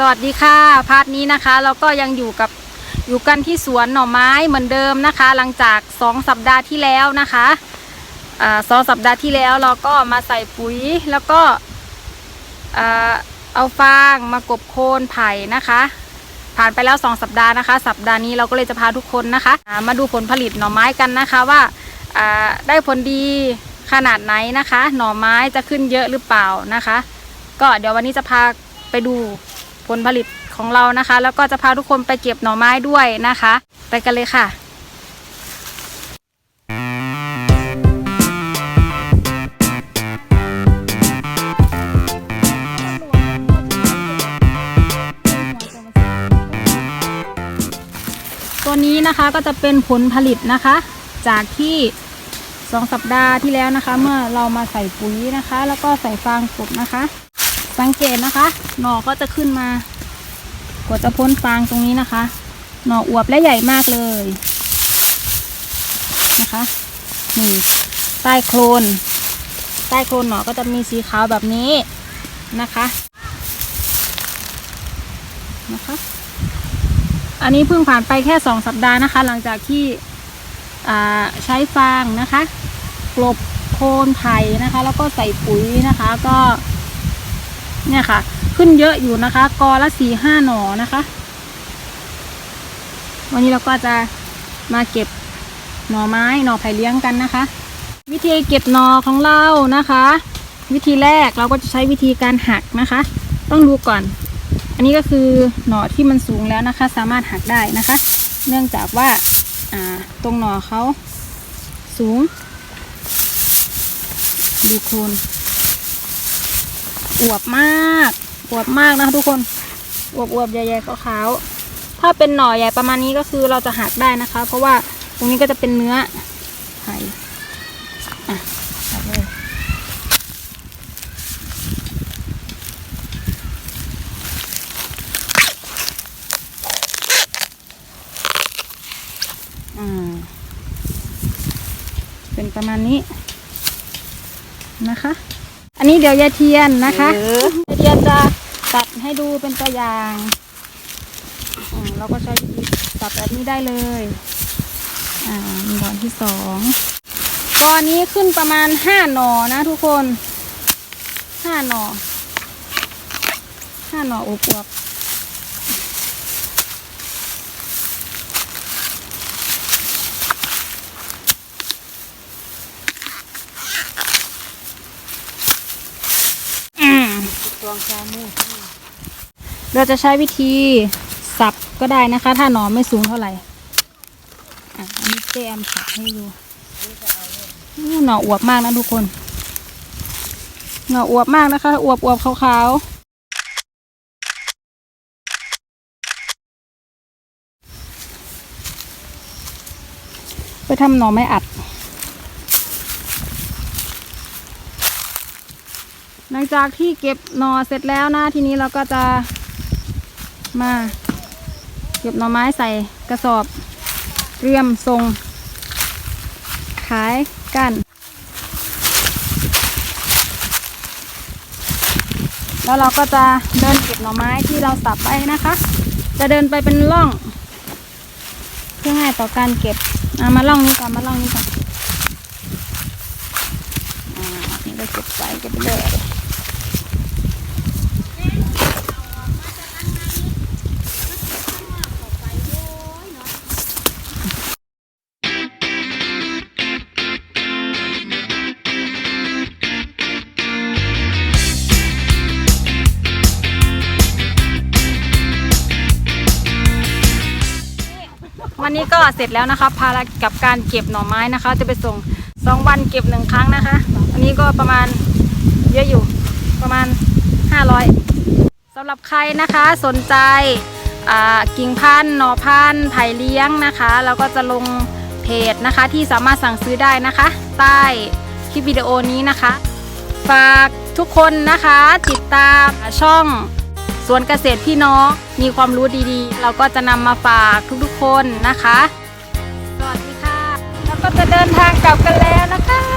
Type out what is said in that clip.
สวัสดีค่ะ พาร์ทนี้นะคะ เราก็ยังอยู่กับอยู่กันที่สวนหน่อไม้เหมือนเดิมนะคะ หลังจาก 2 สัปดาห์ที่แล้วนะคะสองสัปดาห์ที่แล้วเราก็มาใส่ปุ๋ยแล้วก็เอาฟางมากบโคนไผ่นะคะ ผ่านไปแล้ว 2 สัปดาห์นะคะ สัปดาห์นี้เราก็เลยจะพาทุกคนนะคะมาดูผลผลิตหน่อไม้กันนะคะว่าได้ผลดีขนาดไหนนะคะ หน่อไม้จะขึ้นเยอะหรือเปล่านะคะ ก็เดี๋ยววันนี้จะพาไปดู ผลผลิตของเรานะคะ แล้วก็จะพาทุกคนไปเก็บหน่อไม้ด้วยนะคะ ไปกันเลยค่ะตัวนี้นะคะก็จะเป็นผลผลิตนะคะ จากที่สองสัปดาห์ที่แล้วนะคะ เมื่อเรามาใส่ปุ๋ยนะคะ แล้วก็ใส่ฟางกบนะคะ สังเกตนะคะ หน่อก็จะขึ้นมากว่าจะพ้นฟางตรงนี้นะคะ หน่ออวบและใหญ่มากเลยนะคะนี่ใต้โคลน ใต้โคลนหน่อก็จะมีสีขาวแบบนี้นะคะนะคะ อันนี้เพิ่งผ่านไปแค่สองสัปดาห์นะคะ หลังจากที่อ่าใช้ฟางนะคะกลบโคลนไผ่นะคะ แล้วก็ใส่ปุ๋ยนะคะ ก็ เนี่ยค่ะ ขึ้นเยอะอยู่นะคะ กอละสี่ห้าหน่อนะคะ วันนี้เราก็จะมาเก็บหน่อไม้หน่อไผ่เลี้ยงกันนะคะ วิธีเก็บหน่อของเรานะคะ วิธีแรกเราก็จะใช้วิธีการหักนะคะ ต้องดูก่อน อันนี้ก็คือหน่อที่มันสูงแล้วนะคะ สามารถหักได้นะคะ เนื่องจากว่าอ่าตรงหน่อเขาสูง ดูโคน อวบมากอวบมากนะคะทุกคนอวบอวบใหญ่ๆขาวๆถ้าเป็นหน่อใหญ่ประมาณนี้ก็คือเราจะหักได้นะคะ เพราะว่าตรงนี้ก็จะเป็นเนื้อไผ่อะหักเลยอ่าเป็นประมาณนี้นะคะ อันนี้เดี๋ยวยายเทียนนะคะยายเทียนจะตัดให้ดูเป็นตัวอย่างอืมเราก็ใช้วิธีตัดแบบนี้ได้เลย อ่ามีดอนที่สองตอนนี้ขึ้นประมาณห้าหน่อนะทุกคนห้าหน่อห้าหน่ออบอวบ อืมเราจะใช้วิธีสับก็ได้นะคะ ถ้าหนอไม่สูงเท่าไหร่อันนี้เจมสับให้ดูหน่ออวบมากนะทุกคนหน่ออวบมากนะคะอวบอวบขาวๆไปทำหน่อไม้อัด หลังจากที่เก็บหน่อเสร็จแล้วนะทีนี้เราก็จะมาเก็บหน่อไม้ใส่กระสอบเตรียมส่งขายกันแล้วเราก็จะเดินเก็บหน่อไม้ที่เราสับไว้นะคะ จะเดินไปเป็นร่อง เพื่อง่ายต่อการเก็บอะมาร่องนี้ก่อนมาร่องนี้ก่อนอ่านี่ก็เก็บไปเก็บไปเลย วันนี้ก็เสร็จแล้วนะคะภารกิจกับการเก็บหน่อไม้นะคะ จะไปส่งสองวันเก็บหนึ่งครั้งนะคะ อันนี้ก็ประมาณเยอะอยู่ประมาณ 500สำหรับใครนะคะสนใจกิ่งพันธุ์หน่อพันธุ์ไผ่เลี้ยงนะคะเราก็จะลงเพจนะคะที่สามารถสั่งซื้อได้นะคะ ใต้คลิปวิดีโอนี้นะคะ ฝากทุกคนนะคะติดตามช่อง สวนเกษตรพี่น้องมีความรู้ดีๆ เราก็จะนำมาฝากทุกๆคนนะคะ สวัสดีค่ะ แล้วก็จะเดินทางกลับกันแล้วนะคะ